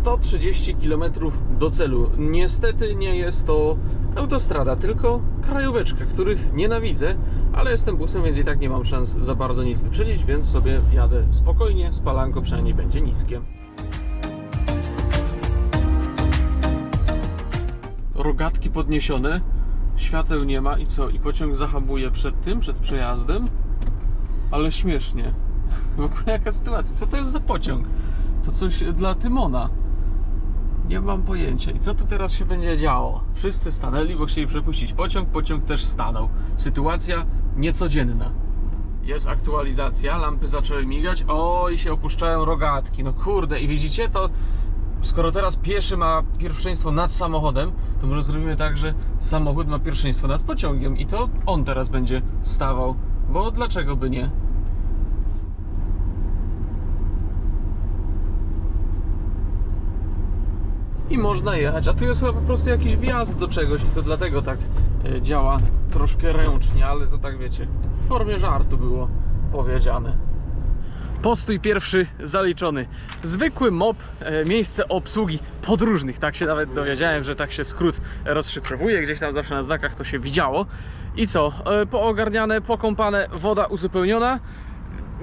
130 km do celu. Niestety nie jest to autostrada, tylko krajóweczka, których nienawidzę, ale jestem busem, więc i tak nie mam szans za bardzo nic wyprzedzić, więc sobie jadę spokojnie, spalanko przynajmniej będzie niskie. Rogatki podniesione, świateł nie ma i co? I pociąg zahamuje przed tym, przed przejazdem? Ale śmiesznie. W ogóle jaka sytuacja? Co to jest za pociąg? To coś dla Tymona. Nie mam pojęcia. I co tu teraz się będzie działo? Wszyscy stanęli, bo chcieli przepuścić pociąg, pociąg też stanął. Sytuacja niecodzienna. Jest aktualizacja, lampy zaczęły migać, o i się opuszczają rogatki. No kurde, i widzicie to? Skoro teraz pieszy ma pierwszeństwo nad samochodem, to może zrobimy tak, że samochód ma pierwszeństwo nad pociągiem i to on teraz będzie stawał. Bo dlaczego by nie? I można jechać. A tu jest chyba po prostu jakiś wjazd do czegoś i to dlatego tak e, działa troszkę ręcznie, ale to tak wiecie, w formie żartu było powiedziane. Postój pierwszy zaliczony. Zwykły MOP, e, miejsce obsługi podróżnych. Tak się nawet dowiedziałem, że tak się skrót rozszyfrowuje. Gdzieś tam zawsze na znakach to się widziało. I co? E, Poogarniane, pokąpane, woda uzupełniona.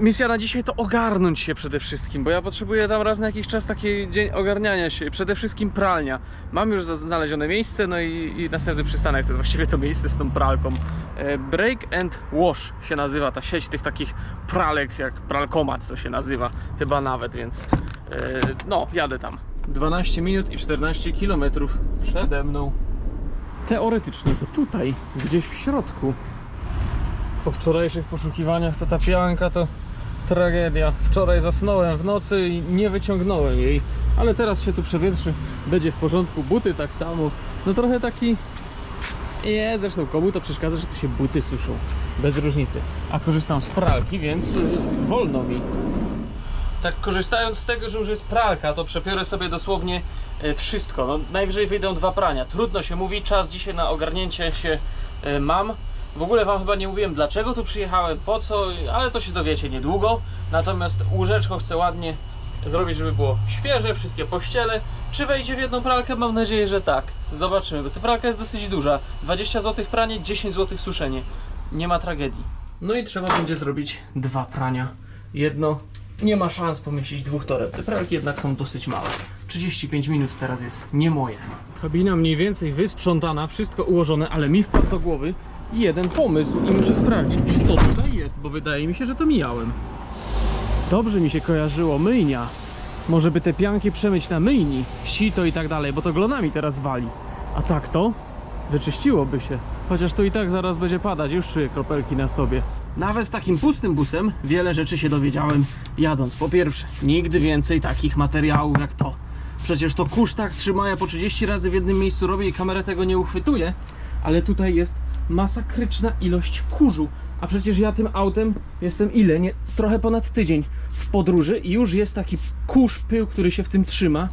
Misja na dzisiaj to ogarnąć się przede wszystkim, bo ja potrzebuję tam raz na jakiś czas taki dzień ogarniania się. Przede wszystkim pralnia. Mam już znalezione miejsce, no i, i następny przystanek to jest właściwie to miejsce z tą pralką. E, Break and Wash się nazywa ta sieć tych takich pralek, jak pralkomat to się nazywa, chyba nawet, więc e, no, jadę tam. 12 minut i 14 kilometrów przede mną. Teoretycznie to tutaj, gdzieś w środku po wczorajszych poszukiwaniach to ta pianka to tragedia. Wczoraj zasnąłem w nocy i nie wyciągnąłem jej, ale teraz się tu przewietrzy, będzie w porządku, buty tak samo. No trochę taki... Nie, zresztą komu to przeszkadza, że tu się buty suszą. Bez różnicy. A korzystam z pralki, więc y, wolno mi. Tak korzystając z tego, że już jest pralka, to przepiorę sobie dosłownie e, wszystko. No, najwyżej wyjdą dwa prania. Trudno się mówi, czas dzisiaj na ogarnięcie się e, mam. W ogóle wam chyba nie mówiłem dlaczego tu przyjechałem, po co, ale to się dowiecie niedługo. Natomiast łóżeczko chcę ładnie zrobić, żeby było świeże, wszystkie pościele. Czy wejdzie w jedną pralkę? Mam nadzieję, że tak. Zobaczymy, bo ta pralka jest dosyć duża. 20 zł pranie, 10 zł suszenie. Nie ma tragedii. No i trzeba będzie zrobić dwa prania. Jedno nie ma szans pomieścić dwóch toreb. Te pralki jednak są dosyć małe. 35 minut teraz jest nie moje. Kabina mniej więcej wysprzątana, wszystko ułożone, ale mi wpadł do głowy jeden pomysł i muszę sprawdzić, czy to tutaj jest, bo wydaje mi się, że to mijałem. Dobrze mi się kojarzyło, myjnia. Może by te pianki przemyć na myjni, sito i tak dalej, bo to glonami teraz wali. A tak to wyczyściłoby się. Chociaż tu i tak zaraz będzie padać, już czuję kropelki na sobie. Nawet takim pustym busem wiele rzeczy się dowiedziałem jadąc. Po pierwsze, nigdy więcej takich materiałów jak to. Przecież to kurz tak trzyma, ja po 30 razy w jednym miejscu robię i kamera tego nie uchwytuje, ale tutaj jest masakryczna ilość kurzu. A przecież ja tym autem jestem ile? Nie, trochę ponad tydzień w podróży i już jest taki kurz, pył, który się w tym trzyma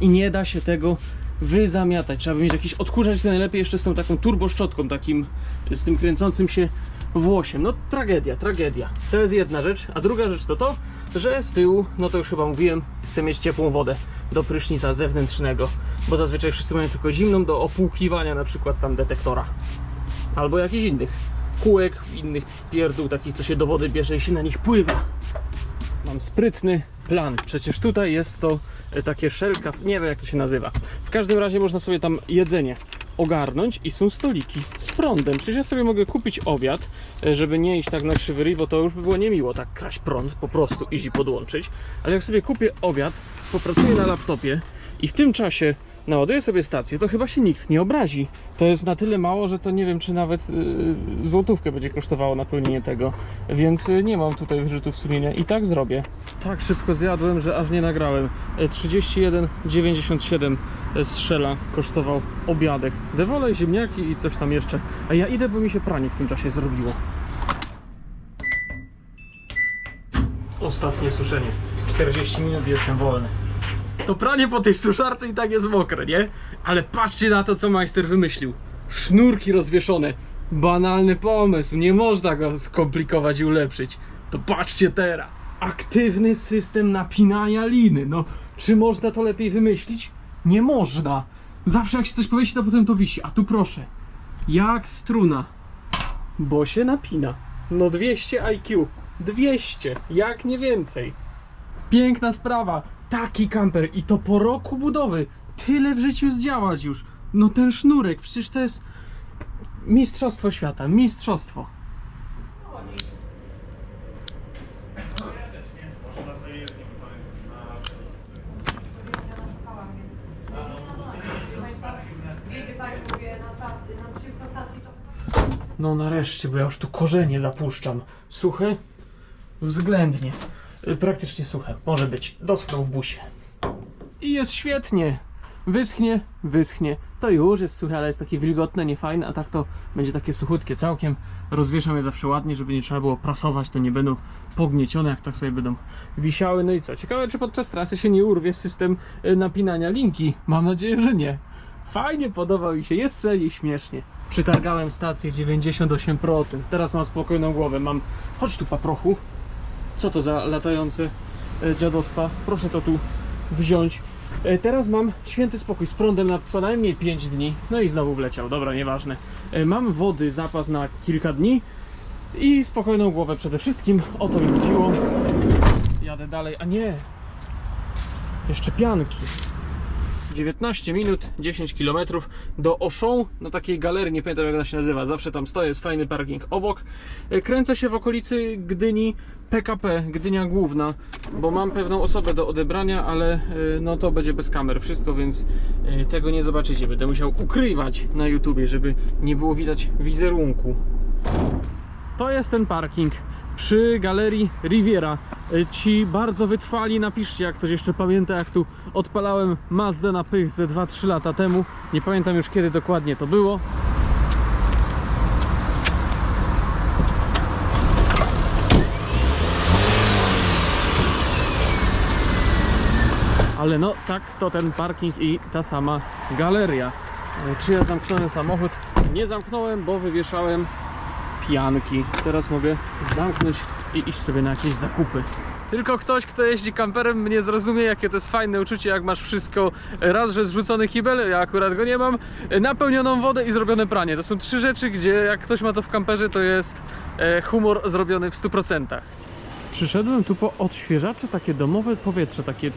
i nie da się tego wyzamiatać. Trzeba by mieć jakiś odkurzacz, najlepiej jeszcze z tą taką turboszczotką, takim z tym kręcącym się włosiem. No tragedia, tragedia. To jest jedna rzecz, a druga rzecz to to, że z tyłu, no to już chyba mówiłem, chcę mieć ciepłą wodę do prysznica zewnętrznego, bo zazwyczaj wszyscy mają tylko zimną do opłukiwania na przykład tam detektora albo jakichś innych kółek, innych pierdół takich, co się do wody bierze i się na nich pływa. Mam sprytny plan. Przecież tutaj jest to e, takie szelka, nie wiem jak to się nazywa. W każdym razie można sobie tam jedzenie ogarnąć i są stoliki z prądem. Przecież ja sobie mogę kupić obiad, e, żeby nie iść tak na krzywy bo to już by było niemiło tak kraść prąd, po prostu iść i podłączyć. Ale jak sobie kupię obiad, popracuję na laptopie i w tym czasie naładuję sobie stację, to chyba się nikt nie obrazi. To jest na tyle mało, że to nie wiem, czy nawet yy, złotówkę będzie kosztowało napełnienie tego, więc yy, nie mam tutaj wyrzutów sumienia i tak zrobię. Tak szybko zjadłem, że aż nie nagrałem. E, 31,97 strzela kosztował obiadek. Dewole, ziemniaki i coś tam jeszcze. A ja idę, bo mi się pranie w tym czasie zrobiło. Ostatnie suszenie. 40 minut jestem wolny. To pranie po tej suszarce i tak jest mokre, nie? Ale patrzcie na to, co majster wymyślił. Sznurki rozwieszone. Banalny pomysł, nie można go skomplikować i ulepszyć. To patrzcie teraz. Aktywny system napinania liny. No Czy można to lepiej wymyślić? Nie można. Zawsze jak się coś powiesi, to potem to wisi. A tu proszę. Jak struna. Bo się napina. No 200 IQ. 200. Jak nie więcej. Piękna sprawa. Taki kamper i to po roku budowy. Tyle w życiu zdziałać już. No ten sznurek, przecież to jest mistrzostwo świata. Mistrzostwo. No nareszcie, bo ja już tu korzenie zapuszczam. Suche? Względnie. Praktycznie suche. Może być. Doschnął w busie. I jest świetnie. Wyschnie, wyschnie. To już jest suche, ale jest takie wilgotne, niefajne, a tak to będzie takie suchutkie całkiem. Rozwieszam je zawsze ładnie, żeby nie trzeba było prasować, to nie będą pogniecione, jak tak sobie będą wisiały. No i co? Ciekawe, czy podczas trasy się nie urwie system y, napinania linki. Mam nadzieję, że nie. Fajnie, podoba mi się, jest przynajmniej śmiesznie. Przytargałem stację 98%. Teraz mam spokojną głowę. Mam. Chodź tu, paprochu. Co to za latające e, dziadostwa? Proszę to tu wziąć. E, Teraz mam święty spokój z prądem na co najmniej 5 dni. No i znowu wleciał, dobra, nieważne. E, Mam wody, zapas na kilka dni i spokojną głowę przede wszystkim. O to mi chodziło. Jadę dalej, a nie. Jeszcze pianki. 19 minut, 10 km do Auchan, na takiej galerii, nie pamiętam jak ona się nazywa, zawsze tam stoję, jest fajny parking obok. E, Kręcę się w okolicy Gdyni PKP, Gdynia Główna, bo mam pewną osobę do odebrania, ale e, no to będzie bez kamer wszystko, więc e, tego nie zobaczycie. Będę musiał ukrywać na YouTubie, żeby nie było widać wizerunku. To jest ten parking przy galerii Riviera. Y, Ci bardzo wytrwali, napiszcie jak ktoś jeszcze pamięta jak tu odpalałem Mazdę na pych ze 2-3 lata temu. Nie pamiętam już kiedy dokładnie to było. Ale no tak to ten parking i ta sama galeria. Y, Czy ja zamknąłem samochód? Nie zamknąłem, bo wywieszałem pijanki. Teraz mogę zamknąć i iść sobie na jakieś zakupy. Tylko ktoś, kto jeździ kamperem, mnie zrozumie, jakie to jest fajne uczucie, jak masz wszystko, raz, że zrzucony kibel, ja akurat go nie mam, napełnioną wodę i zrobione pranie. To są trzy rzeczy, gdzie jak ktoś ma to w kamperze, to jest e, humor zrobiony w 100%. Przyszedłem tu po odświeżacze, takie domowe powietrze, takie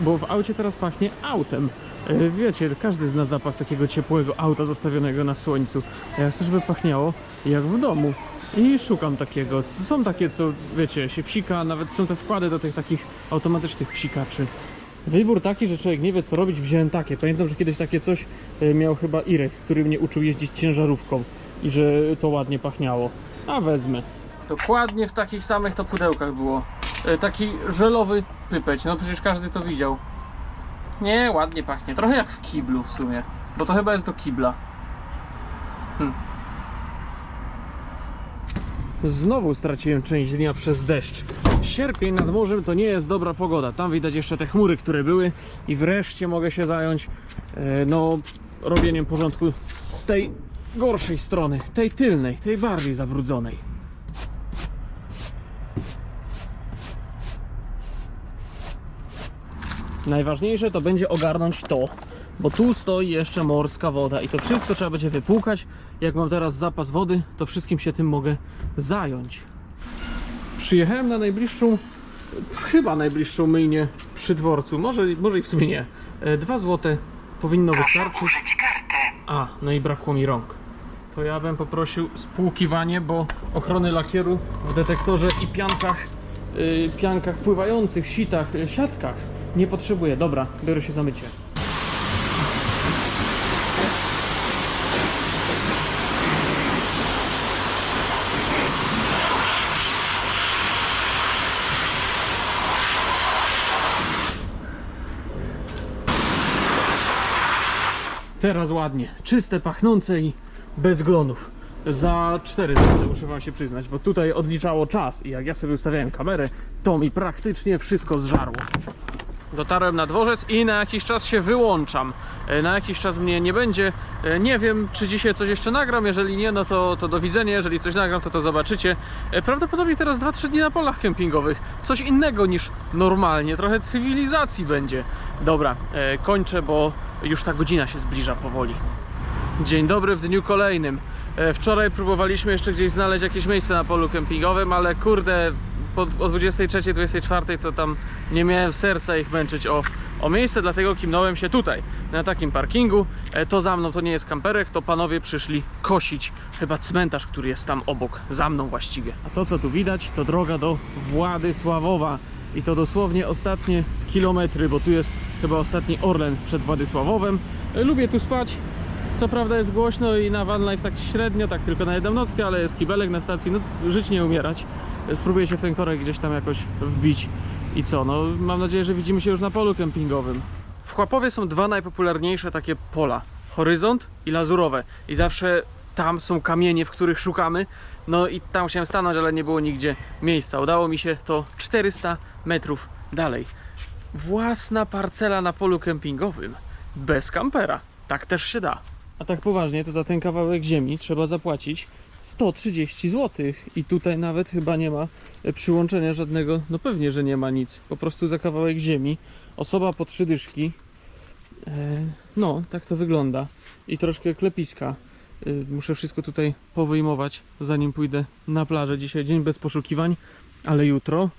bo w aucie teraz pachnie autem. E, Wiecie, każdy zna zapach takiego ciepłego auta zostawionego na słońcu. Ja chcę, żeby pachniało jak w domu. I szukam takiego. Są takie, co wiecie, się psika, nawet są te wkłady do tych takich automatycznych psikaczy. Wybór taki, że człowiek nie wie co robić, wziąłem takie. Pamiętam, że kiedyś takie coś e, miał chyba Irek, który mnie uczył jeździć ciężarówką i że to ładnie pachniało. A wezmę. Dokładnie w takich samych to pudełkach było. E, Taki żelowy pypeć, no przecież każdy to widział. Nie, ładnie pachnie. Trochę jak w kiblu w sumie. Bo to chyba jest do kibla. Hm. Znowu straciłem część dnia przez deszcz. Sierpień nad morzem to nie jest dobra pogoda. Tam widać jeszcze te chmury, które były i wreszcie mogę się zająć e, no, robieniem porządku z tej gorszej strony, tej tylnej, tej bardziej zabrudzonej. Najważniejsze to będzie ogarnąć to, bo tu stoi jeszcze morska woda i to wszystko trzeba będzie wypłukać. Jak mam teraz zapas wody, to wszystkim się tym mogę zająć. Przyjechałem na najbliższą, chyba najbliższą myjnię przy dworcu, może, może i w sumie nie. E, Dwa złote powinno wystarczyć. użyć kartę. A, no i brakło mi rąk. To ja bym poprosił spłukiwanie, bo ochrony lakieru w detektorze i piankach, yy, piankach pływających, sitach, yy, siatkach nie potrzebuję. Dobra, biorę się za mycie. Teraz ładnie, czyste, pachnące i bez glonów. Za 4 zł muszę wam się przyznać, bo tutaj odliczało czas i jak ja sobie ustawiałem kamerę, to mi praktycznie wszystko zżarło. Dotarłem na dworzec i na jakiś czas się wyłączam. E, Na jakiś czas mnie nie będzie. E, Nie wiem, czy dzisiaj coś jeszcze nagram. Jeżeli nie, no to, to do widzenia. Jeżeli coś nagram, to to zobaczycie. E, Prawdopodobnie teraz 2-3 dni na polach kempingowych. Coś innego niż normalnie. Trochę cywilizacji będzie. Dobra, kończę, bo już ta godzina się zbliża powoli. Dzień dobry w dniu kolejnym. Wczoraj próbowaliśmy jeszcze gdzieś znaleźć jakieś miejsce na polu kempingowym, ale kurde, po, o 23, 24 to tam nie miałem serca ich męczyć o, o miejsce, dlatego kimnąłem się tutaj, na takim parkingu. E, To za mną to nie jest kamperek, to panowie przyszli kosić chyba cmentarz, który jest tam obok, za mną właściwie. A to co tu widać, to droga do Władysławowa. I to dosłownie ostatnie kilometry, bo tu jest chyba ostatni Orlen przed Władysławowem. E, Lubię tu spać, co prawda jest głośno i na van life tak średnio, tak tylko na jedną nockę, ale jest kibelek na stacji, no żyć nie umierać. Spróbuję się w ten korek gdzieś tam jakoś wbić. I co, no mam nadzieję, że widzimy się już na polu kempingowym. W Chłapowie są dwa najpopularniejsze takie pola. Horyzont i Lazurowe. I zawsze tam są kamienie, w których szukamy. No i tam chciałem stanąć, ale nie było nigdzie miejsca. Udało mi się to 400 metrów dalej. Własna parcela na polu kempingowym. Bez kampera. Tak też się da. A tak poważnie, to za ten kawałek ziemi trzeba zapłacić 130 zł. I tutaj nawet chyba nie ma e, przyłączenia żadnego. No pewnie, że nie ma nic. Po prostu za kawałek ziemi. Osoba po trzy dyszki. E, no, tak to wygląda. I troszkę klepiska. E, muszę wszystko tutaj powyjmować, zanim pójdę na plażę. Dzisiaj dzień bez poszukiwań, ale jutro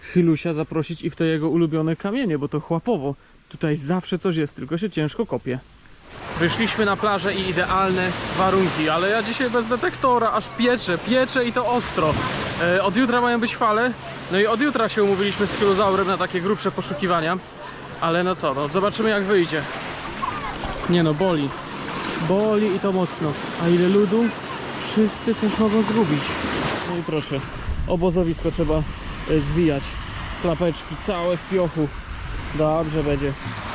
Chylusia zaprosić i w te jego ulubione kamienie, bo to chłapowo. Tutaj zawsze coś jest, tylko się ciężko kopie. Wyszliśmy na plażę i idealne warunki, ale ja dzisiaj bez detektora, aż pieczę, pieczę i to ostro. E, od jutra mają być fale, no i od jutra się umówiliśmy z filozaurem na takie grubsze poszukiwania. Ale no co, no zobaczymy jak wyjdzie. Nie no, boli. Boli i to mocno. A ile ludu? Wszyscy coś mogą zgubić. No i proszę, obozowisko trzeba e, zwijać. Klapeczki całe w piochu. Dobrze będzie.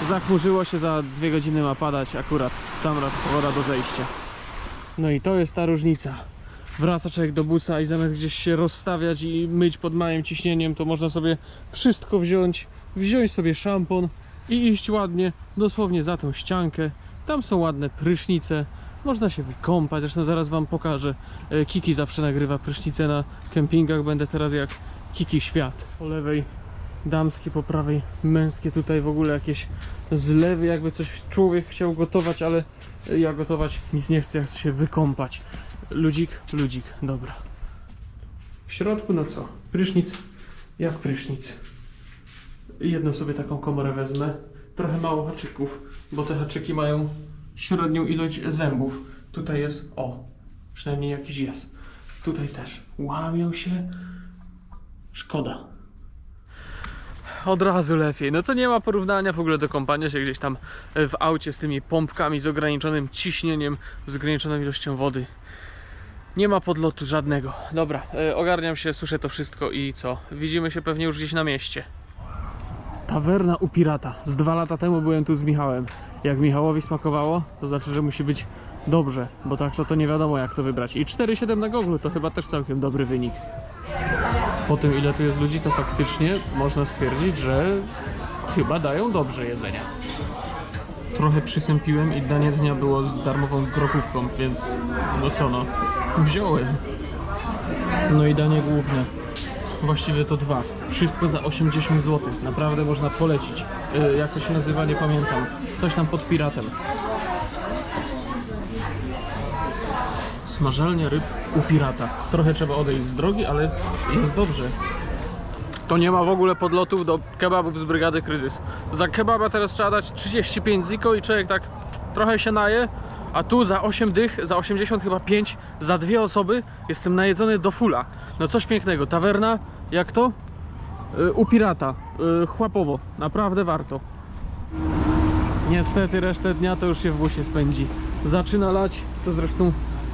Zachmurzyło się, za dwie godziny ma padać akurat. Sam raz pogoda do zejścia. No i to jest ta różnica. Wraca człowiek do busa i zamiast gdzieś się rozstawiać i myć pod małym ciśnieniem, to można sobie wszystko wziąć, wziąć sobie szampon i iść ładnie, dosłownie za tą ściankę. Tam są ładne prysznice, można się wykąpać, zresztą zaraz wam pokażę. E, Kiki zawsze nagrywa prysznice na kempingach, będę teraz jak Kiki Świat. Po lewej damskie, po prawej męskie, tutaj w ogóle jakieś zlewy, jakby coś człowiek chciał gotować, ale ja gotować nic nie chcę, ja chcę się wykąpać. Ludzik, ludzik, dobra. W środku no co? Prysznic, jak prysznic. Jedną sobie taką komorę wezmę. Trochę mało haczyków, bo te haczyki mają średnią ilość zębów. Tutaj jest, o, przynajmniej jakiś jest. Tutaj też. Łamią się. Szkoda. Od razu lepiej. No to nie ma porównania w ogóle do kąpania się gdzieś tam w aucie z tymi pompkami, z ograniczonym ciśnieniem, z ograniczoną ilością wody. Nie ma podlotu żadnego. Dobra, e, ogarniam się, suszę to wszystko i co? Widzimy się pewnie już gdzieś na mieście. Tawerna u pirata. Z dwa lata temu byłem tu z Michałem. Jak Michałowi smakowało, to znaczy, że musi być dobrze, bo tak to, to nie wiadomo jak to wybrać. I 4,7 na Google to chyba też całkiem dobry wynik. Po tym ile tu jest ludzi, to faktycznie można stwierdzić, że chyba dają dobrze jedzenia. Trochę przysępiłem i danie dnia było z darmową grokówką, więc no co no, wziąłem. No i danie główne. Właściwie to dwa. Wszystko za 80 zł. Naprawdę można polecić. Yy, jak to się nazywa, nie pamiętam. Coś tam pod piratem. Smażalnia ryb u pirata. Trochę trzeba odejść z drogi, ale jest dobrze. To nie ma w ogóle podlotów do kebabów z brygady kryzys. Za kebaba teraz trzeba dać 35 ziko i człowiek tak trochę się naje, a tu za 8 dych, za 80 chyba 5, za dwie osoby jestem najedzony do fula. No coś pięknego. Tawerna, jak to? Yy, u pirata. Yy, chłapowo. Naprawdę warto. Niestety resztę dnia to już się w busie spędzi. Zaczyna lać, co zresztą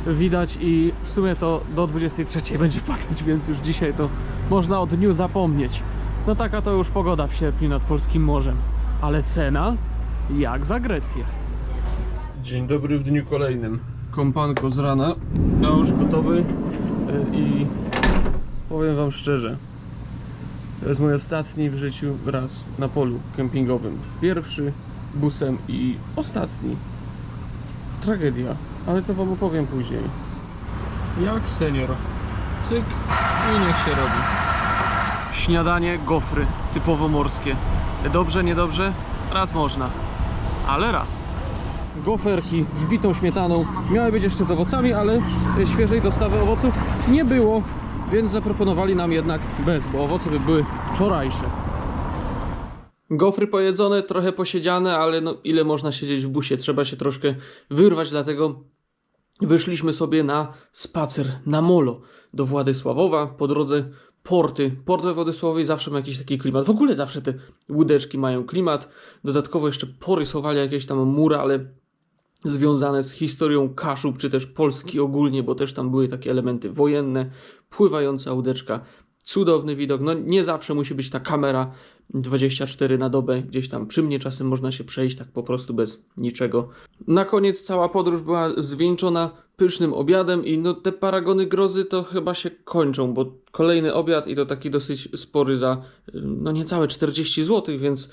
widać i w sumie to do 23 będzie padać, więc już dzisiaj to można o dniu zapomnieć. No taka to już pogoda w sierpniu nad polskim morzem. Ale cena jak za Grecję. Dzień dobry w dniu kolejnym. Kompanko z rana, a już gotowy y, i powiem wam szczerze, To jest mój ostatni w życiu raz na polu kempingowym. Pierwszy busem i ostatni. Tragedia, ale to wam opowiem później. Jak senior. Cyk i niech się robi. Śniadanie, gofry, typowo morskie. Dobrze, niedobrze? Raz można, ale raz. Goferki z bitą śmietaną. Miały być jeszcze z owocami, ale świeżej dostawy owoców nie było, więc zaproponowali nam jednak bez, bo owoce by były wczorajsze. Gofry pojedzone, trochę posiedziane, ale no ile można siedzieć w busie? Trzeba się troszkę wyrwać, dlatego wyszliśmy sobie na spacer na molo do Władysławowa. Po drodze porty. Port we Władysławowie zawsze ma jakiś taki klimat. W ogóle zawsze te łódeczki mają klimat. Dodatkowo jeszcze porysowali jakieś tam mury, ale związane z historią Kaszub, czy też Polski ogólnie, bo też tam były takie elementy wojenne, pływająca łódeczka, cudowny widok. No nie zawsze musi być ta kamera 24 na dobę, gdzieś tam przy mnie czasem można się przejść tak po prostu bez niczego. Na koniec cała podróż była zwieńczona pysznym obiadem i no te paragony grozy to chyba się kończą, bo kolejny obiad i to taki dosyć spory za no niecałe 40 zł, więc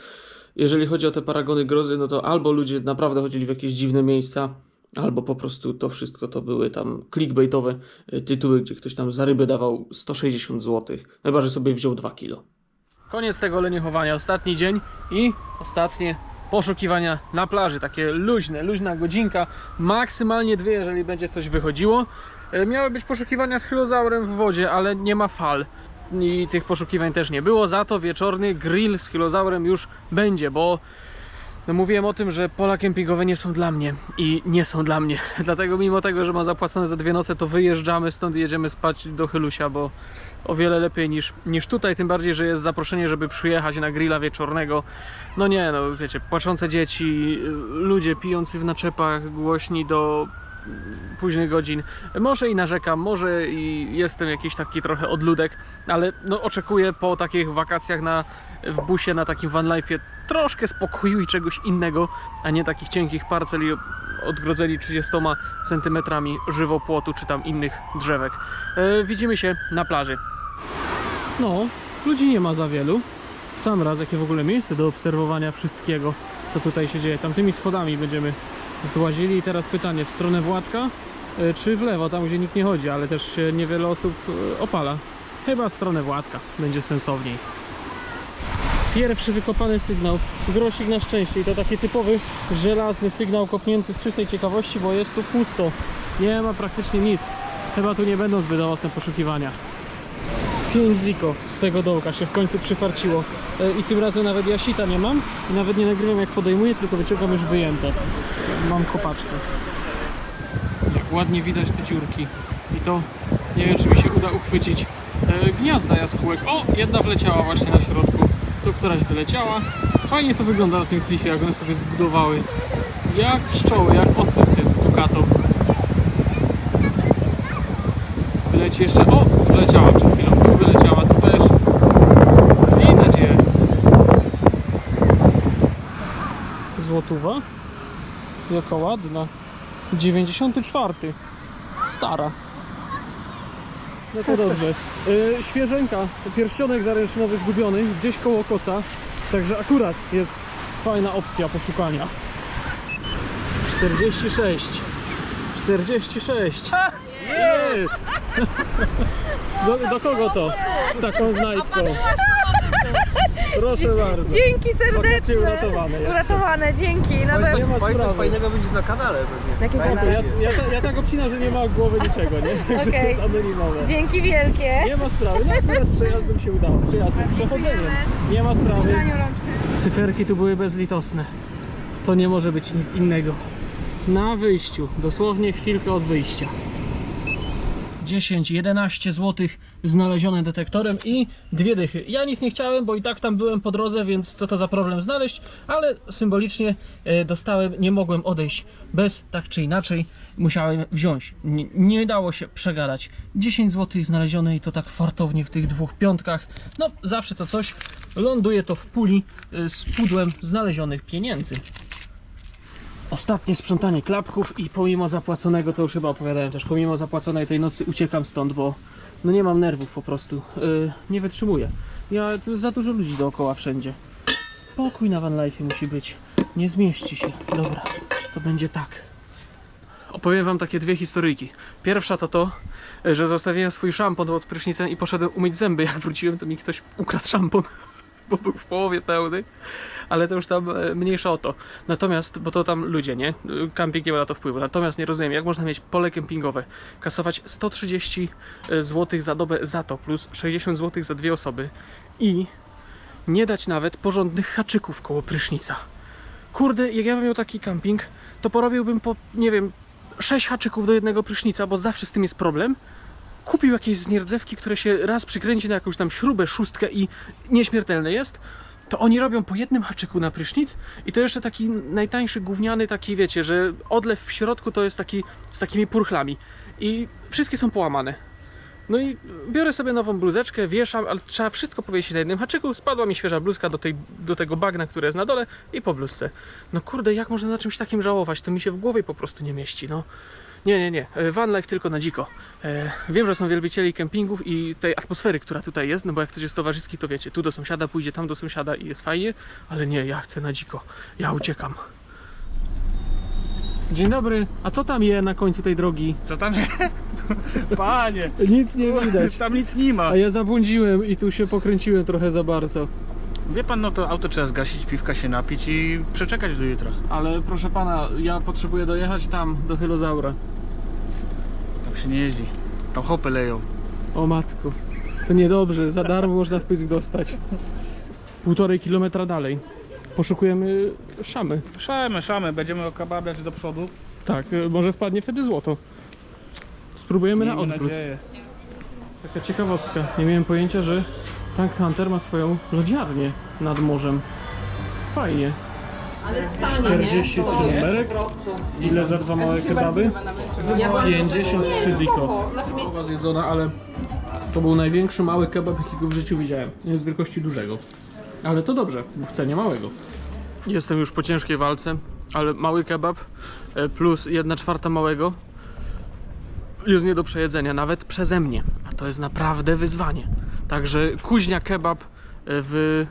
jeżeli chodzi o te paragony grozy, no to albo ludzie naprawdę chodzili w jakieś dziwne miejsca, albo po prostu to wszystko to były tam clickbaitowe y, tytuły, gdzie ktoś tam za rybę dawał 160 zł, chyba że sobie wziął 2 kilo. Koniec tego leniuchowania, ostatni dzień i ostatnie poszukiwania na plaży, takie luźne, luźna godzinka, maksymalnie dwie, jeżeli będzie coś wychodziło. E, Miały być poszukiwania z hylozaurem w wodzie, ale nie ma fal. I tych poszukiwań też nie było, za to wieczorny grill z hylozaurem już będzie, bo no mówiłem o tym, że pola kempingowe nie są dla mnie i nie są dla mnie. Dlatego mimo tego, że mam zapłacone za dwie noce, to wyjeżdżamy stąd i jedziemy spać do Hylusia, bo o wiele lepiej niż, niż tutaj, tym bardziej, że jest zaproszenie, żeby przyjechać na grilla wieczornego. No nie, no wiecie, płaczące dzieci, ludzie pijący w naczepach, głośni do późnych godzin. Może i narzekam, może i jestem jakiś taki trochę odludek, ale no oczekuję po takich wakacjach na, w busie, na takim van life'ie troszkę spokoju i czegoś innego, a nie takich cienkich parcel i odgrodzeni 30 centymetrami żywopłotu czy tam innych drzewek. E, widzimy się na plaży. No, ludzi nie ma za wielu. Sam raz, jakie w ogóle miejsce do obserwowania wszystkiego, co tutaj się dzieje. Tamtymi schodami będziemy złazili i teraz pytanie, w stronę Władka e, czy w lewo, tam gdzie nikt nie chodzi, ale też niewiele osób e, opala. Chyba w stronę Władka, będzie sensowniej. Pierwszy wykopany sygnał, grosik na szczęście i to taki typowy żelazny sygnał kopnięty z czystej ciekawości, bo jest tu pusto. Nie ma praktycznie nic. Chyba tu nie będą zbyt owocne poszukiwania. 5 ziko z tego dołka się w końcu przyfarciło. E, I tym razem nawet jasita nie mam. I nawet nie nagrywam jak podejmuję, tylko wyciągam już wyjęte. Mam kopaczkę. Jak ładnie widać te dziurki. I to nie wiem czy mi się uda uchwycić e, gniazda jaskółek. O! Jedna wleciała właśnie na środku. Tu któraś wyleciała. Fajnie to wygląda na tym klifie, jak one sobie zbudowały. Jak pszczoły, jak osy w tym Ducato. Wyleci jeszcze. O! Wyleciała przed chwilą. Tu wyleciała, tu też. Widać je. Złotówa. Jaka ładna. 94. Stara. No to dobrze. Yy, świeżenka, pierścionek zaręczynowy zgubiony gdzieś koło koca. Także akurat jest fajna opcja poszukania. 46. 46. Jest! Do, do kogo to? Z taką znajdką. Proszę bardzo. Dzięki Wakacje serdecznie. uratowane. Uratowane, dzięki. No Nie to ma Oj, coś sprawy. fajnego będzie na kanale pewnie. Na jakim Fajnie. kanale? Ja, ja, ta- ja tak obcinam, że nie ma głowy niczego, nie? Także to Okej. jest anonimowe. dzięki wielkie. Nie ma sprawy, no akurat przejazdem się udało. Przejazdem, przechodzeniem. Nie ma sprawy. Cyferki tu były bezlitosne. To nie może być nic innego. Na wyjściu, dosłownie chwilkę od wyjścia. 10-11 zł znalezione detektorem i dwie dychy. Ja nic nie chciałem, bo i tak tam byłem po drodze, więc co to za problem znaleźć, ale symbolicznie e, dostałem, nie mogłem odejść bez, tak czy inaczej, musiałem wziąć. Nie, nie dało się przegadać. 10 zł znalezione i to tak fartownie w tych dwóch piątkach. No, zawsze to coś. Ląduje to w puli e, z pudłem znalezionych pieniędzy. Ostatnie sprzątanie klapków i pomimo zapłaconego, to już chyba opowiadałem też, pomimo zapłaconej tej nocy uciekam stąd, bo no nie mam nerwów po prostu, yy, nie wytrzymuję. Ja, za dużo ludzi dookoła wszędzie. Spokój na van life musi być. Nie zmieści się. Dobra, to będzie tak. Opowiem wam takie dwie historyjki. Pierwsza to to, że zostawiłem swój szampon pod prysznicem i poszedłem umyć zęby. Jak wróciłem, to mi ktoś ukradł szampon, bo był w połowie pełny. Ale to już tam e, mniejsza o to. Natomiast, bo to tam ludzie, nie? Camping nie ma na to wpływu. Natomiast nie rozumiem, jak można mieć pole kempingowe, kasować 130 zł za dobę za to, plus 60 zł za dwie osoby i nie dać nawet porządnych haczyków koło prysznica. Kurde, jak ja bym miał taki camping, to porobiłbym po, nie wiem, 6 haczyków do jednego prysznica, bo zawsze z tym jest problem. Kupił jakieś znierdzewki, które się raz przykręci na jakąś tam śrubę, szóstkę i nieśmiertelne jest. To oni robią po jednym haczyku na prysznic i to jeszcze taki najtańszy gówniany, taki wiecie, że odlew w środku to jest taki z takimi purchlami i wszystkie są połamane. No i biorę sobie nową bluzeczkę, wieszam, ale trzeba wszystko powiesić na jednym haczyku. Spadła mi świeża bluzka do, tej, do tego bagna, które jest na dole i po bluzce. No kurde, jak można na czymś takim żałować? To mi się w głowie po prostu nie mieści, no. Nie, nie, nie. E, Van life tylko na dziko. E, wiem, że są wielbicieli kempingów i tej atmosfery, która tutaj jest, no bo jak ktoś jest towarzyski, to wiecie, tu do sąsiada pójdzie, tam do sąsiada i jest fajnie, ale nie, ja chcę na dziko. Ja uciekam. Dzień dobry. A co tam je na końcu tej drogi? Co tam jest? Panie, Nic nie widać. tam nic nie ma. A ja zabłądziłem i tu się pokręciłem trochę za bardzo. Wie pan, no to auto trzeba zgasić, piwka się napić i przeczekać do jutra. Ale proszę pana, ja potrzebuję dojechać tam, do Hylozaura. Tam się nie jeździ. Tam hopy leją. O matku. To niedobrze, za darmo można wpysk dostać. Półtorej kilometra dalej. Poszukujemy szamy. Szamy, szamy, będziemy okababiać do przodu. Tak, y, może wpadnie wtedy złoto. Spróbujemy na Miejmy odwrót. nadzieję. Taka ciekawostka. Nie miałem pojęcia, że Tank Hunter ma swoją lodziarnię nad morzem. Fajnie. Ale stanie, 43 numerek. Ile za dwa małe kebaby? 53 ziko. Była zjedzona, ale to był największy mały kebab, jakiego w życiu widziałem. Jest wielkości dużego. Ale to dobrze, bo w cenie małego. Jestem już po ciężkiej walce, ale mały kebab e, plus 1 czwarta małego jest nie do przejedzenia, nawet przeze mnie. A to jest naprawdę wyzwanie. Także kuźnia kebab e, w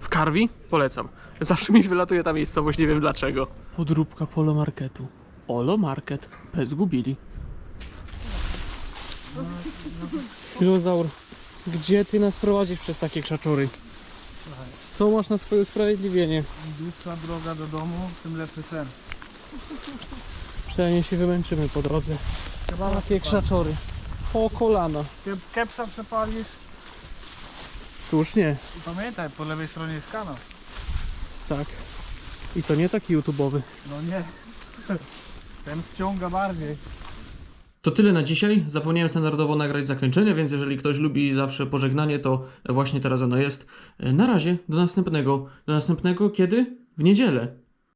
w Karwi polecam. Zawsze mi wylatuje ta miejscowość, nie wiem dlaczego. Podróbka polo marketu. Olo market. P zgubili. Filozaur, gdzie ty nas prowadzisz przez takie krzaczory? Co masz na swoje usprawiedliwienie? Dłuższa droga do domu, tym lepszy sen. Przynajmniej się wymęczymy po drodze. Takie krzaczory. Po kolana. Kepsa przepalisz Słusznie, i pamiętaj, po lewej stronie jest kanał. tak. I to nie taki YouTube'owy. No nie. Ten wciąga bardziej. To tyle na dzisiaj. Zapomniałem standardowo nagrać zakończenie, więc jeżeli ktoś lubi zawsze pożegnanie, to właśnie teraz ono jest. Na razie, do następnego. Do następnego kiedy? W niedzielę.